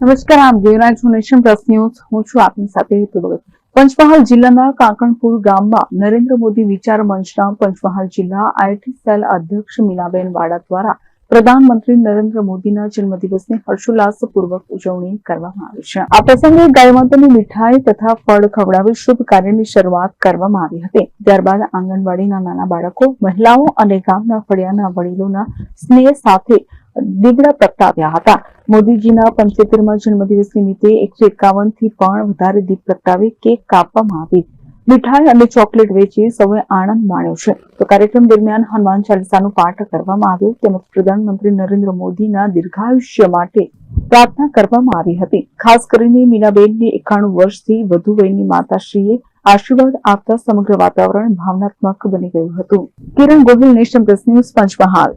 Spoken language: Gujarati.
નમસ્કાર, આપ જોઈ રહ્યા નેશન પ્લસ ન્યૂઝ. હું છું આપની સાથે હેતુ ભગત. પંચમહાલ જિલ્લાના કાંકણપુર ગામમાં નરેન્દ્ર મોદી વિચાર મંચના પંચમહાલ જિલ્લા આઈટી સેલ અધ્યક્ષ મીનાબેન વાડા દ્વારા પ્રધાનમંત્રી નરેન્દ્ર મોદીના જન્મદિવસની હર્ષોલ્લાસપૂર્વક ઉજવણી કરવામાં આવી છે. આ પ્રસંગે ગાયમાતાની મીઠાઈ તથા ફળ ખવડાવી શુભ કાર્યની શરૂઆત કરવામાં આવી હતી. ત્યારબાદ આંગણવાડીના નાના બાળકો, મહિલાઓ અને ગામના ફળિયાના વડીલોના સ્નેહ સાથે દીવડા પ્રગટાવ્યા હતા. મોદીજીના પંચોતેરમા જન્મદિવસ નિમિત્તે એકસો એકાવનથી પણ વધારે દીપ પ્રગટાવી કેક કાપવામાં આવી. મીઠાઈ અને ચોકલેટ વેચી સૌએ આનંદ માણ્યો છે. તો કાર્યક્રમ દરમિયાન હનુમાન ચાલીસાનું પાઠ કરવામાં આવ્યું તેમજ પ્રધાનમંત્રી નરેન્દ્ર મોદીના દીર્ઘાયુષ્ય માટે પ્રાર્થના કરવામાં આવી હતી. ખાસ કરીને મીનાબેનની એકાણું વર્ષથી વધુ વયની માતાશ્રીએ આશીર્વાદ આપતા સમગ્ર વાતાવરણ ભાવનાત્મક બની ગયું હતું. Kiran Gohil nation plus news Panchmahal.